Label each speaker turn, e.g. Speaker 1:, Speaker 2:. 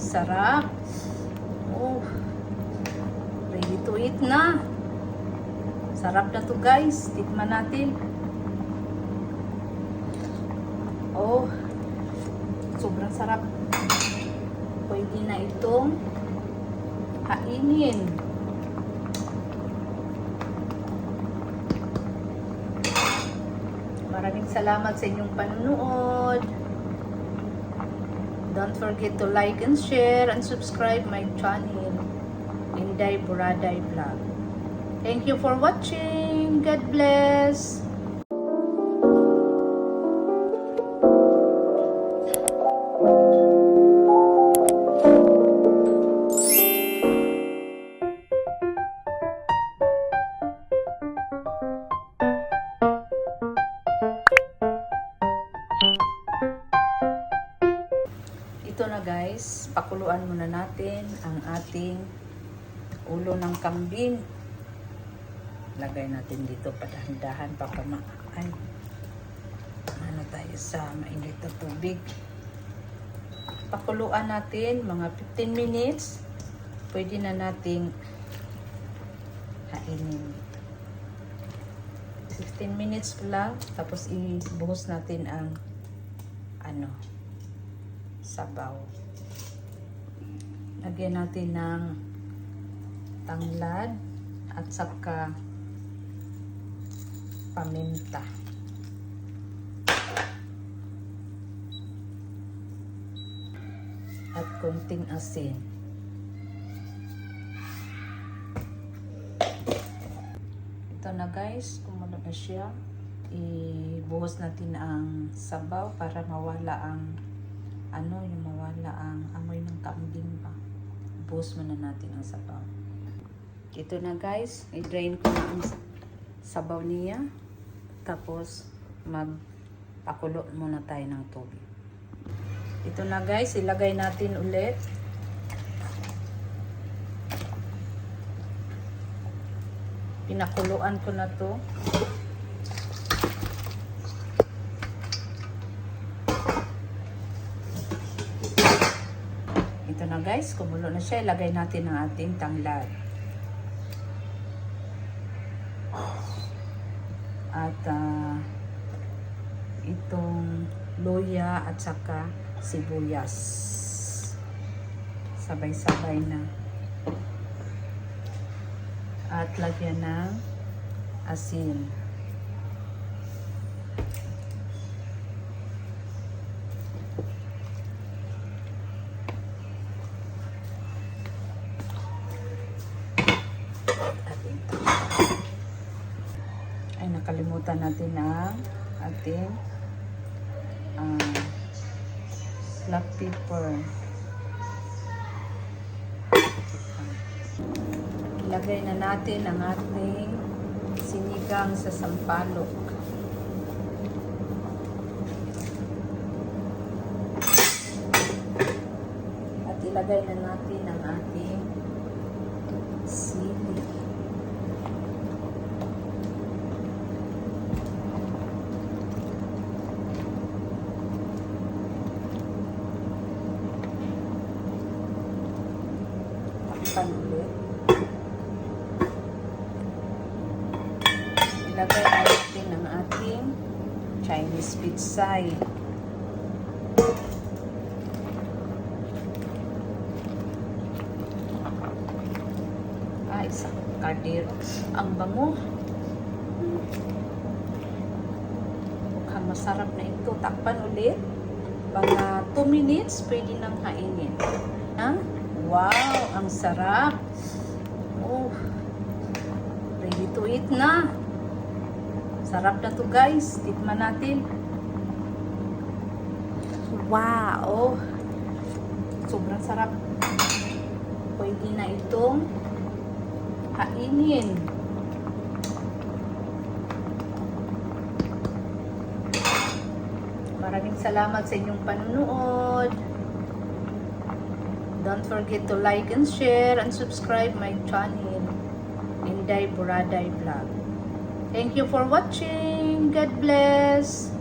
Speaker 1: sarap. Oh, ready to eat na. Sarap na to guys. Tikman natin. Oh, sobrang sarap. Pwede na itong kainin. Maraming salamat sa inyong panunood. Don't forget to like and share and subscribe my channel, Inday Buraday Vlog. Thank you for watching. God bless. Guys, pakuluan muna natin ang ating ulo ng kambing. Lagay natin dito padahan-dahan pa pa ay ano tayo sa mainit na tubig. Pakuluan natin mga 15 minutes. Pwede na nating kainin. 15 minutes lang tapos ibuhos natin ang ano sabaw. Lagyan natin ng tanglad at saka paminta. At konting asin. Ito na guys, kumulo na siya. Ibuhos natin ang sabaw para mawala ang ano, yung mawala ang amoy ng kambing pa. Buhos muna natin ang sabaw. Ito na guys, i-drain ko na ang sabaw niya. Tapos, magpakulo muna tayo ng tubig. Ito na guys, ilagay natin ulit. Pinakuluan ko na to. Ito na guys, kumulo na siya. Ilagay natin ang ating tanglad. At ah, itong luya at saka sibuyas. Sabay-sabay na. At lagyan ng asin. Nakalimutan natin ang ating um, black pepper. Ilagay na natin ang ating sinigang sa sampalok. At ilagay na natin ang ating Takpan ulit. Ilagay na natin ang ating Chinese pizza. Ah, isang kardero. Ang bango. Mukhang masarap na ito. Takpan ulit. Mga 2 minutes, pwede nang kainin. Ha? Wow, ang sarap. Oh, ready to eat na. Sarap na to guys. Tikman natin. Wow. Sobrang sarap. Pwede na itong kainin. Maraming salamat sa inyong panunood. Don't forget to like and share and subscribe my channel, Inday Buraday Vlog. Thank you for watching. God bless.